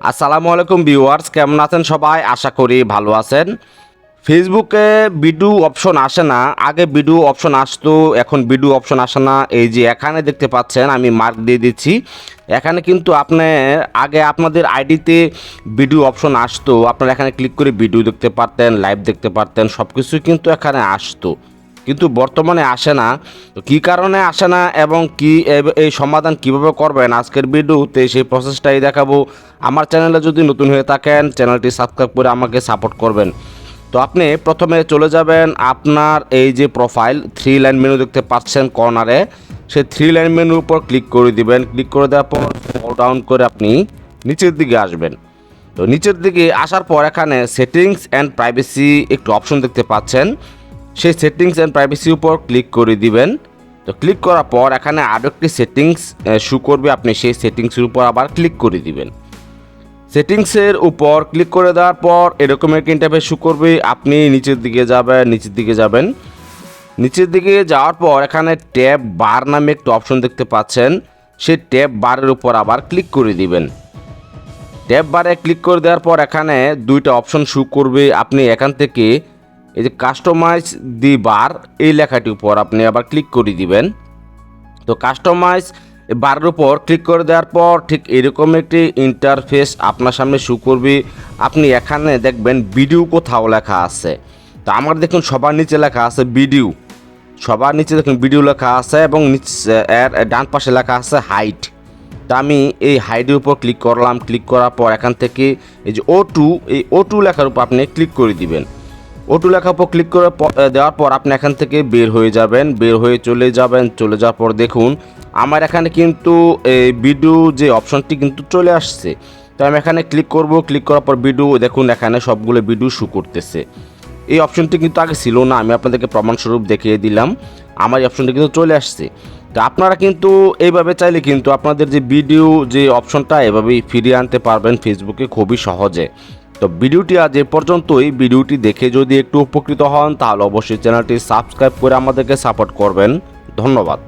আসসালামু আলাইকুম ভিউয়ার্স, কেমন আছেন সবাই? আশা করি ভালো আছেন। ফেসবুকে ভিডিও অপশন আসে না। আগে ভিডিও অপশন আসতো, এখন ভিডিও অপশন আসে না। এই যে এখানে দেখতে পাচ্ছেন, আমি মার্ক দিয়ে দিচ্ছি। এখানে কিন্তু আপনি, আগে আপনাদের আইডিতে ভিডিও অপশন আসতো। আপনারা এখানে ক্লিক করে ভিডিও দেখতে পারতেন লাইভ দেখতে পারতেন সব কিছুই কিন্তু এখানে আসতো। কিন্তু বর্তমানে আসে না। তো কী কারণে আসে না এবং কি এই সমাধান কীভাবে করবেন? আজকের ভিডিওতে সেই প্রসেসটাই দেখাবো। আমার চ্যানেলে যদি নতুন হয়ে থাকেন চ্যানেলটি সাবস্ক্রাইব করে আমাকে সাপোর্ট করবেন। তো আপনি প্রথমে চলে যাবেন আপনার এই যে প্রোফাইল থ্রি লাইন মেনু দেখতে পাচ্ছেন কর্নারে সেই থ্রি লাইন মেনুর উপর ক্লিক করে দিবেন। ক্লিক করে দেওয়ার পর ডাউন করে আপনি নিচের দিকে আসবেন। তো নিচের দিকে আসার পর এখানে সেটিংস অ্যান্ড প্রাইভেসি একটু অপশন দেখতে পাচ্ছেন। সেই সেটিংস অ্যান্ড প্রাইভেসি উপর ক্লিক করে দিবেন। তো ক্লিক করার পর এখানে আরও একটি সেটিংস শু করবে, আপনি সেই সেটিংসের উপর আবার ক্লিক করে দিবেন। সেটিংসের উপর ক্লিক করে দেওয়ার পর এরকম একটা ইন্টারফেস শু করবে, আপনি নিচের দিকে যাবেন, নিচের দিকে যাবেন। নিচের দিকে যাওয়ার পর এখানে ট্যাব বার নামে একটি অপশন দেখতে পাচ্ছেন, সেই ট্যাব বারের উপর আবার ক্লিক করে দিবেন। ট্যাব বারে ক্লিক করে দেওয়ার পর এখানে দুইটা অপশন শু করবে, আপনি এখান থেকে এই যে কাস্টমাইজ দি বার এই লেখাটির উপর আপনি আবার ক্লিক করে দিবেন। তো কাস্টমাইজ বারের উপর ক্লিক করে দেওয়ার পর ঠিক এরকম একটি ইন্টারফেস আপনার সামনে শু করবে। আপনি এখানে দেখবেন ভিডিও কোথাও লেখা আছে। তো আমার দেখুন সবার নিচে লেখা আছে ভিডিও সবার নিচে দেখুন ভিডিও লেখা আছে এবং এর ডান পাশে লেখা আছে হাইট তা আমি এই হাইটের উপর ক্লিক করলাম। ক্লিক করার পর এখান থেকে এই যে ও টু এই ও টু লেখার উপর আপনি ক্লিক করে দিবেন। ওটু লেখার উপর ক্লিক করে দেওয়ার পর আপনি এখান থেকে বের হয়ে যাবেন, বের হয়ে চলে যাবেন, চলে যাওয়ার পর দেখুন, আমার এখানে কিন্তু এই ভিডিও যে অপশনটি কিন্তু চলে আসছে। তো আমি এখানে ক্লিক করব, ক্লিক করার পর ভিডিও, দেখুন এখানে সবগুলো ভিডিও শু করতেছে। এই অপশনটি কিন্তু আগে ছিল না, আমি আপনাদেরকে প্রমাণস্বরূপ দেখিয়ে দিলাম, আমার এই অপশনটি কিন্তু চলে আসছে। তো আপনারা কিন্তু এইভাবে চাইলে কিন্তু আপনাদের যে ভিডিও যে অপশনটা এভাবেই ফিরিয়ে আনতে পারবেন ফেসবুকে খুবই সহজে। তো ভিডিওটি আজ এ পর্যন্তই। ভিডিওটি দেখে যদি একটু উপকৃত হন, তাহলে অবশ্যই চ্যানেলটি সাবস্ক্রাইব করে আমাদেরকে সাপোর্ট করবেন। ধন্যবাদ।